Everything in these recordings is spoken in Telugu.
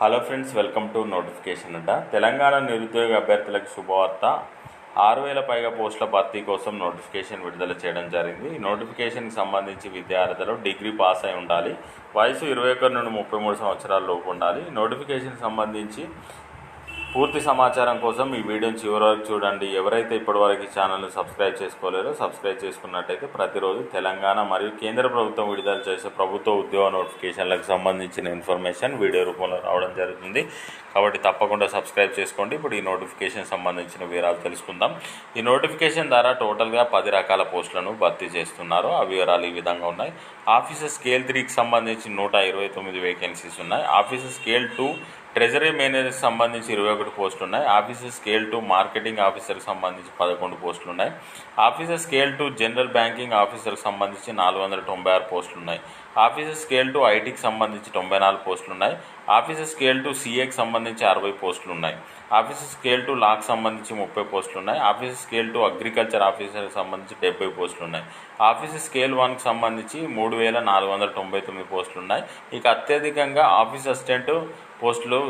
Hello friends welcome to notification అడ్డ తెలంగాణ నిరుద్యోగ అభ్యర్థులకు శుభవార్త. ఆరు వేల పైగా పోస్టుల భర్తీ కోసం నోటిఫికేషన్ విడుదల చేయడం జరిగింది. ఈ నోటిఫికేషన్కి సంబంధించి విద్యార్థులు డిగ్రీ పాస్ అయి ఉండాలి. వయసు ఇరవై ఒకటి నుండి ముప్పై మూడు సంవత్సరాల లోపు ఉండాలి. నోటిఫికేషన్ సంబంధించి పూర్తి సమాచారం కోసం ఈ వీడియోని చివరి వరకు చూడండి. ఎవరైతే ఇప్పటివరకు ఈ ఛానల్ని సబ్స్క్రైబ్ చేసుకోలేరో సబ్స్క్రైబ్ చేసుకున్నట్టయితే ప్రతిరోజు తెలంగాణ మరియు కేంద్ర ప్రభుత్వం విడుదల చేసే ప్రభుత్వ ఉద్యోగ నోటిఫికేషన్లకు సంబంధించిన ఇన్ఫర్మేషన్ వీడియో రూపంలో రావడం జరుగుతుంది. కాబట్టి తప్పకుండా సబ్స్క్రైబ్ చేసుకోండి. ఇప్పుడు ఈ నోటిఫికేషన్ సంబంధించిన వివరాలు తెలుసుకుందాం. ఈ నోటిఫికేషన్ ద్వారా టోటల్గా పది రకాల పోస్టులను భర్తీ చేస్తున్నారు. ఆ వివరాలు ఈ విధంగా ఉన్నాయి. ఆఫీసర్ స్కేల్ త్రీకి సంబంధించి నూట ఇరవై తొమ్మిది వేకెన్సీస్ ఉన్నాయి. ఆఫీసర్ స్కేల్ టూ ట్రెజరీ మేనేజర్కి సంబంధించి ఇరవై ఒకటి పోస్టులు ఉన్నాయి. ఆఫీసర్ స్కేల్ టు మార్కెటింగ్ ఆఫీసర్కి సంబంధించి పదకొండు పోస్టులు ఉన్నాయి. Officer scale two general banking ఆఫీసర్కి సంబంధించి నాలుగు వందల తొంభై ఆరు పోస్టులు ఉన్నాయి. ఆఫీసర్ స్కేల్ టు ఐటీకి సంబంధించి తొంభై నాలుగు పోస్టులు ఉన్నాయి. ఆఫీసర్ స్కేల్ టు సీఏకి సంబంధించి అరవై పోస్టులు ఉన్నాయి. ఆఫీసర్ స్కేల్ టు లాక్ సంబంధించి ముప్పై పోస్టులు ఉన్నాయి. ఆఫీసర్ స్కేల్ టు అగ్రికల్చర్ ఆఫీసర్కి సంబంధించి డెబ్బై పోస్టులు ఉన్నాయి. ఆఫీసర్ స్కేల్ వన్కి సంబంధించి మూడు వేల నాలుగు వందల తొంభై తొమ్మిది పోస్టులు ఉన్నాయి. ఇక అత్యధికంగా ఆఫీస్ అసిస్టెంట్ పోస్టులు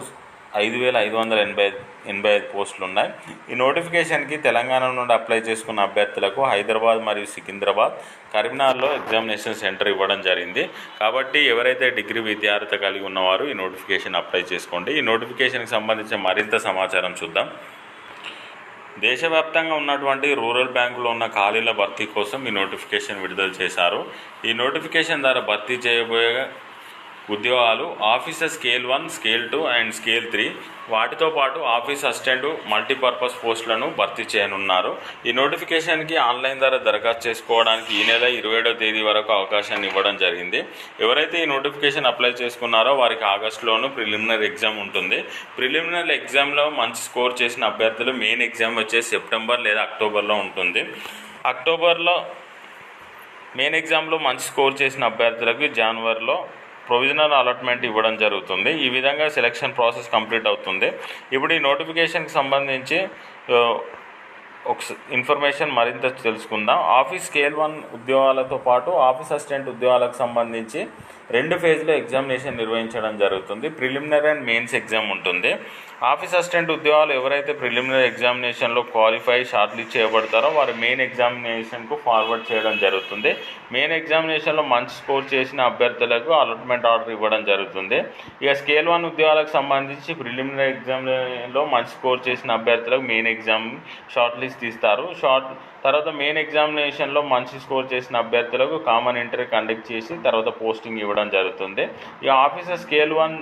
ఐదు వేల ఐదు వందల ఎనభై ఎనభై ఐదు పోస్టులు ఉన్నాయి ఈ నోటిఫికేషన్కి తెలంగాణ నుండి అప్లై చేసుకున్న అభ్యర్థులకు హైదరాబాద్ మరియు సికింద్రాబాద్ కరీంనగర్లో ఎగ్జామినేషన్ సెంటర్ ఇవ్వడం జరిగింది. కాబట్టి ఎవరైతే డిగ్రీ విద్యార్థి కలిగి ఉన్నవారు ఈ నోటిఫికేషన్ అప్లై చేసుకోండి. ఈ నోటిఫికేషన్కి సంబంధించిన మరింత సమాచారం చూద్దాం. దేశవ్యాప్తంగా ఉన్నటువంటి రూరల్ బ్యాంకులో ఉన్న ఖాళీల భర్తీ కోసం ఈ నోటిఫికేషన్ విడుదల చేశారు. ఈ నోటిఫికేషన్ ద్వారా భర్తీ చేయబోయే ఉద్యోగాలు officer scale one scale two and scale three. వాటితో పాటు ఆఫీస్ అసిస్టెంట్ మల్టీపర్పస్ పోస్టులను భర్తీ చేయనున్నారు. ఈ నోటిఫికేషన్కి ఆన్లైన్ ద్వారా దరఖాస్తు చేసుకోవడానికి ఈ నెల ఇరవై ఏడవ తేదీ వరకు అవకాశాన్ని ఇవ్వడం జరిగింది. ఎవరైతే ఈ నోటిఫికేషన్ అప్లై చేసుకున్నారో వారికి ఆగస్టులోను ప్రిలిమినరీ ఎగ్జామ్ ఉంటుంది. ప్రిలిమినరీ ఎగ్జామ్లో మంచి స్కోర్ చేసిన అభ్యర్థులు మెయిన్ ఎగ్జామ్ వచ్చేసి సెప్టెంబర్ లేదా అక్టోబర్లో ఉంటుంది. అక్టోబర్లో మెయిన్ ఎగ్జామ్లో మంచి స్కోర్ చేసిన అభ్యర్థులకు జనవరిలో ప్రొవిజనల్ అలాట్మెంట్ ఇవ్వడం జరుగుతుంది. ఈ విధంగా సెలక్షన్ ప్రాసెస్ కంప్లీట్ అవుతుంది. ఇప్పుడు ఈ నోటిఫికేషన్కి సంబంధించి ఒక ఇన్ఫర్మేషన్ మరింత తెలుసుకుందాం. ఆఫీస్ స్కేల్ వన్ ఉద్యోగాలతో పాటు ఆఫీస్ అసిస్టెంట్ ఉద్యోగాలకు సంబంధించి రెండు ఫేజ్లో ఎగ్జామినేషన్ నిర్వహించడం జరుగుతుంది. ప్రిలిమినరీ అండ్ మెయిన్స్ ఎగ్జామ్ ఉంటుంది ఆఫీస్ అసిస్టెంట్ ఉద్యోగాలు ఎవరైతే ప్రిలిమినరీ ఎగ్జామినేషన్లో క్వాలిఫై షార్ట్ లిస్ట్ చేయబడతారో వారు మెయిన్ ఎగ్జామినేషన్కు ఫార్వర్డ్ చేయడం జరుగుతుంది. మెయిన్ ఎగ్జామినేషన్లో మంచి స్కోర్ చేసిన అభ్యర్థులకు అలాట్మెంట్ ఆర్డర్ ఇవ్వడం జరుగుతుంది. ఇక స్కేల్ వన్ ఉద్యోగాలకు సంబంధించి ప్రిలిమినరీ ఎగ్జామ్లో మంచి స్కోర్ చేసిన అభ్యర్థులకు మెయిన్ ఎగ్జామ్ షార్ట్ లిస్ట్ తీస్తారు షార్ట్ తర్వాత మెయిన్ ఎగ్జామినేషన్లో మంచి స్కోర్ చేసిన అభ్యర్థులకు కామన్ ఇంటర్వ్యూ కండక్ట్ చేసి తర్వాత పోస్టింగ్ ఇవ్వడం జరుగుతుంది. ఇక officer scale one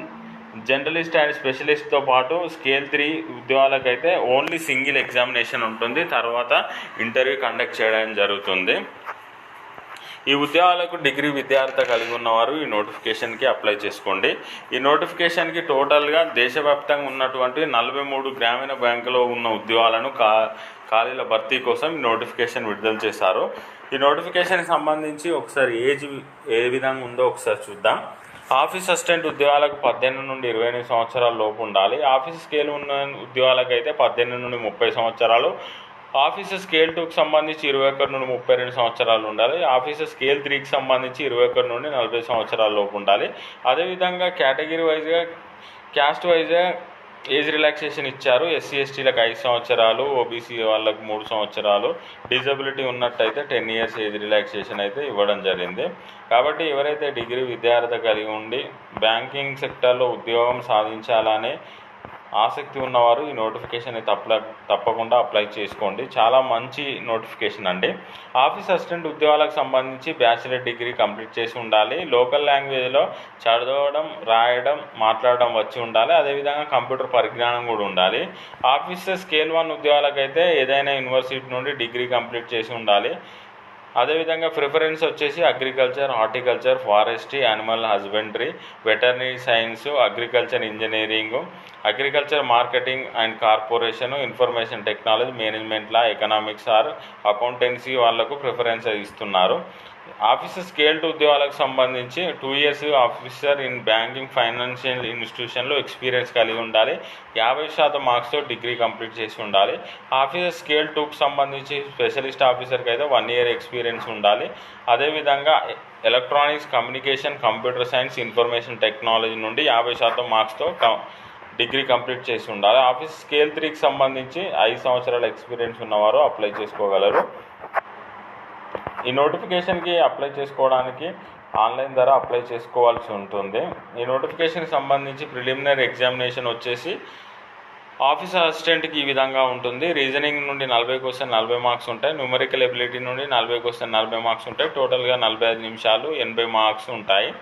journalist and స్పెషలిస్ట్తో పాటు స్కేల్ త్రీ ఉద్యోగాలకైతే ఓన్లీ సింగిల్ ఎగ్జామినేషన్ ఉంటుంది. తర్వాత ఇంటర్వ్యూ కండక్ట్ చేయడం జరుగుతుంది. ఈ ఉద్యోగాలకు డిగ్రీ విద్యార్థి కలిగి ఉన్నవారు ఈ నోటిఫికేషన్కి అప్లై చేసుకోండి. ఈ నోటిఫికేషన్కి టోటల్గా దేశవ్యాప్తంగా ఉన్నటువంటి నలభై మూడు గ్రామీణ బ్యాంకులో ఉన్న ఉద్యోగాలను కా ఖాళీల భర్తీ కోసం ఈ నోటిఫికేషన్ విడుదల చేశారు. ఈ నోటిఫికేషన్కి సంబంధించి ఒకసారి ఏజ్ ఏ విధంగా ఉందో ఒకసారి చూద్దాం. ఆఫీస్ అసిస్టెంట్ ఉద్యోగాలకు పద్దెనిమిది నుండి ఇరవై ఎనిమిది సంవత్సరాల లోపు ఉండాలి. ఆఫీస్ స్కేల్ ఉన్న ఉద్యోగాలకు అయితే పద్దెనిమిది నుండి ముప్పై సంవత్సరాలు. ఆఫీసర్ స్కేల్ టూకి సంబంధించి ఇరవై ఒకటి నుండి ముప్పై రెండు సంవత్సరాలు ఉండాలి. ఆఫీసర్ స్కేల్ త్రీకి సంబంధించి ఇరవై ఒకటి నుండి నలభై సంవత్సరాల లోపు ఉండాలి. అదేవిధంగా కేటగిరీ వైజ్గా క్యాస్ట్ వైజ్గా ఏజ్ రిలాక్సేషన్ ఇచ్చారు. ఎస్సీ ఎస్టీలకు ఐదు సంవత్సరాలు ఓబీసీ వాళ్ళకు మూడు సంవత్సరాలు. డిజబిలిటీ ఉన్నట్టయితే టెన్ ఇయర్స్ ఏజ్ రిలాక్సేషన్ అయితే ఇవ్వడం జరిగింది. కాబట్టి ఎవరైతే డిగ్రీ విద్యార్థి కలిగి ఉండి బ్యాంకింగ్ సెక్టర్లో ఉద్యోగం సాధించాలనే ఆసక్తి ఉన్నవారు ఈ నోటిఫికేషన్ తప్ప తప్పకుండా అప్లై చేసుకోండి. చాలా మంచి నోటిఫికేషన్ అండి. ఆఫీస్ అసిస్టెంట్ ఉద్యోగాలకు సంబంధించి బ్యాచిలర్ డిగ్రీ కంప్లీట్ చేసి ఉండాలి. లోకల్ లాంగ్వేజ్లో చదవడం రాయడం మాట్లాడడం వచ్చి ఉండాలి. అదేవిధంగా కంప్యూటర్ పరిజ్ఞానం కూడా ఉండాలి. ఆఫీసర్ స్కేల్ వన్ ఉద్యోగాలకైతే ఏదైనా యూనివర్సిటీ నుండి డిగ్రీ కంప్లీట్ చేసి ఉండాలి. అదేవిధంగా ప్రిఫరెన్స్ వచ్చేసి agriculture horticulture forestry animal husbandry veterinary science agriculture engineering agriculture marketing and corporation information technology management law economics or accountancy వాళ్ళకు ప్రిఫరెన్స్ ఇస్తున్నారు. ఆఫీసర్ స్కేల్ టు ఉద్యోగాలకు సంబంధించి two years officer in banking financial ఇన్స్టిట్యూషన్లో experience కలిగి ఉండాలి. యాభై శాతం మార్క్స్తో డిగ్రీ కంప్లీట్ చేసి ఉండాలి. ఆఫీసర్ స్కేల్ టూకి సంబంధించి స్పెషలిస్ట్ ఆఫీసర్కి అయితే వన్ ఇయర్ ఎక్స్పీరియన్స్ ఉండాలి. అదేవిధంగా electronics communication computer science information technology నుండి యాభై శాతం మార్క్స్తో డిగ్రీ కంప్లీట్ చేసి ఉండాలి. ఆఫీస్ స్కేల్ త్రీకి సంబంధించి ఐదు సంవత్సరాల ఎక్స్పీరియన్స్ ఉన్నవారు అప్లై చేసుకోగలరు. ఈ నోటిఫికేషన్కి అప్లై చేసుకోవడానికి ఆన్లైన్ ద్వారా అప్లై చేసుకోవాల్సి ఉంటుంది. ఈ నోటిఫికేషన్కి సంబంధించి ప్రిలిమినరీ ఎగ్జామినేషన్ వచ్చేసి ఆఫీస్ అసిస్టెంట్కి ఈ విధంగా ఉంటుంది. రీజనింగ్ నుండి నలభై క్వశ్చన్ నలభై మార్క్స్ ఉంటాయి. న్యూమరికల్ ఎబిలిటీ నుండి నలభై క్వశ్చన్ నలభై మార్క్స్ ఉంటాయి. టోటల్గా నలభై ఐదు నిమిషాలు ఎనభై మార్క్స్ ఉంటాయి.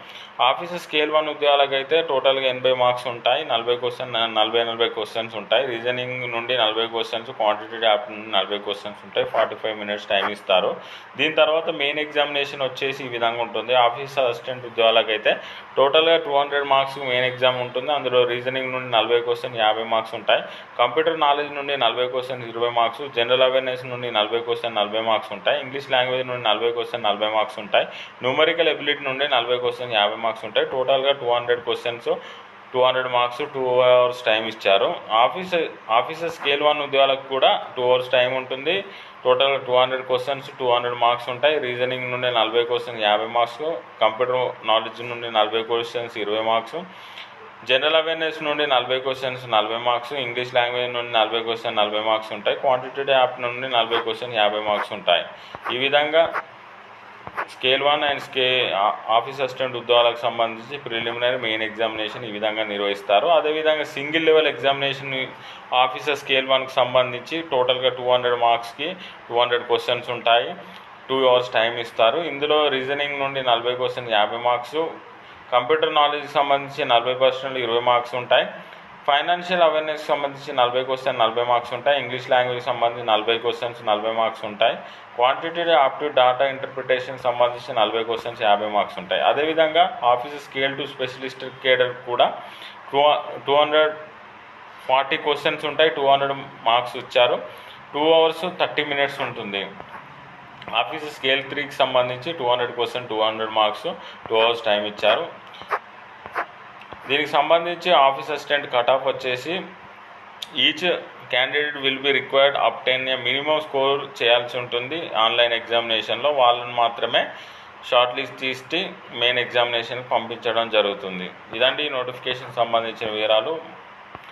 ఆఫీస్ స్కేల్ వన్ ఉద్యోగాలకు అయితే టోటల్గా ఎనభై మార్క్స్ ఉంటాయి. నలభై క్వశ్చన్ నలభై నలభై క్వశ్చన్స్ ఉంటాయి. రీజనింగ్ నుండి నలభై క్వశ్చన్స్ క్వాంటిటీ యాప్ నుండి నలభై క్వశ్చన్స్ ఉంటాయి. ఫార్టీ ఫైవ్ మినిట్స్ టైం ఇస్తారు. దీని తర్వాత మెయిన్ ఎగ్జామినేషన్ వచ్చేసి ఈ విధంగా ఉంటుంది. ఆఫీస్ అసిస్టెంట్ ఉద్యోగాలకు అయితే టోటల్గా two hundred marks main exam ఉంటుంది. అందులో రీజనింగ్ నుండి నలభై క్వశ్చన్ యాభై మార్క్స్ ఉంటాయి. కంప్యూటర్ నాలెడ్జ్ నుండి నలభై క్వశ్చన్ ఇరవై మార్క్స్ జనరల్ అవేర్నెస్ నుండి నలభై క్వశ్చన్ నలభై మార్క్స్ ఉంటాయి ఇంగ్లీష్ లాంగ్వేజ్ నుండి నలభై క్వశ్చన్ నలభై మార్క్స్ ఉంటాయి న్యూమరికల్ ఎబిలిటీ నుండి నలభై క్వశ్చన్ యాభై మార్క్స్ ఉంటాయి టోటల్గా two hundred questions two hundred marks two hours time ఇచ్చారు. ఆఫీస్ ఆఫీసర్ స్కేల్ వన్ ఉద్యోగాలకు కూడా టూ అవర్స్ టైం ఉంటుంది. Total two hundred questions two hundred marks ఉంటాయి. రీజనింగ్ నుండి నలభై క్వశ్చన్ యాభై మార్క్స్ కంప్యూటర్ నాలెడ్జ్ నుండి నలభై క్వశ్చన్స్ ఇరవై మార్క్స్. జనరల్ అవేర్నెస్ నుండి నలభై క్వశ్చన్స్ నలభై మార్క్స్ ఇంగ్లీష్ లాంగ్వేజ్ నుండి నలభై క్వశ్చన్ నలభై మార్క్స్ ఉంటాయి. క్వాంటిటేటివ్ యాప్ నుండి నలభై క్వశ్చన్ యాభై మార్క్స్ ఉంటాయి. ఈ విధంగా scale one and scale office assistant ఉద్యోగాలకు సంబంధించి ప్రిలిమినరీ మెయిన్ ఎగ్జామినేషన్ ఈ విధంగా నిర్వహిస్తారు. అదేవిధంగా single level examination officer scale వన్కి సంబంధించి టోటల్గా టూ హండ్రెడ్ మార్క్స్కి టూ హండ్రెడ్ క్వశ్చన్స్ ఉంటాయి. టూ అవర్స్ టైం ఇస్తారు. ఇందులో రీజనింగ్ నుండి నలభై క్వశ్చన్ యాభై మార్క్స్ కంప్యూటర్ నాలెడ్జ్కి సంబంధించి నలభై పర్సెంట్ ఇరవై మార్క్స్ ఉంటాయి. ఫైనాన్షియల్ అవేర్నెస్కి సంబంధించి నలభై క్వశ్చన్ నలభై మార్క్స్ ఉంటాయి. ఇంగ్లీష్ లాంగ్వేజ్కి సంబంధించి నలభై క్వశ్చన్స్ నలభై మార్క్స్ ఉంటాయి. క్వాంటిటేటివ్ ఆప్టివ్ డాటా ఇంటర్ప్రిటేషన్ సంబంధించి నలభై క్వశ్చన్స్ యాభై మార్క్స్ ఉంటాయి. అదేవిధంగా office scale two specialist cadre కూడా two two hundred forty questions ఉంటాయి. టూ హండ్రెడ్ మార్క్స్ ఇచ్చారు. టూ అవర్స్ థర్టీ మినిట్స్ ఉంటుంది. ఆఫీస్ స్కేల్ త్రీకి సంబంధించి two hundred question two hundred marks two hours time ఇచ్చారు. దీనికి సంబంధించి ఆఫీస్ అసిస్టెంట్ కట్ ఆఫ్ వచ్చేసి each candidate will be required obtain a minimum score చేయాల్సి ఉంటుంది ఆన్లైన్ ఎగ్జామినేషన్లో. వాళ్ళని మాత్రమే షార్ట్ లిస్ట్ తీసి మెయిన్ ఎగ్జామినేషన్కి పంపించడం జరుగుతుంది. ఇదండి ఈ నోటిఫికేషన్ సంబంధించిన వివరాలు.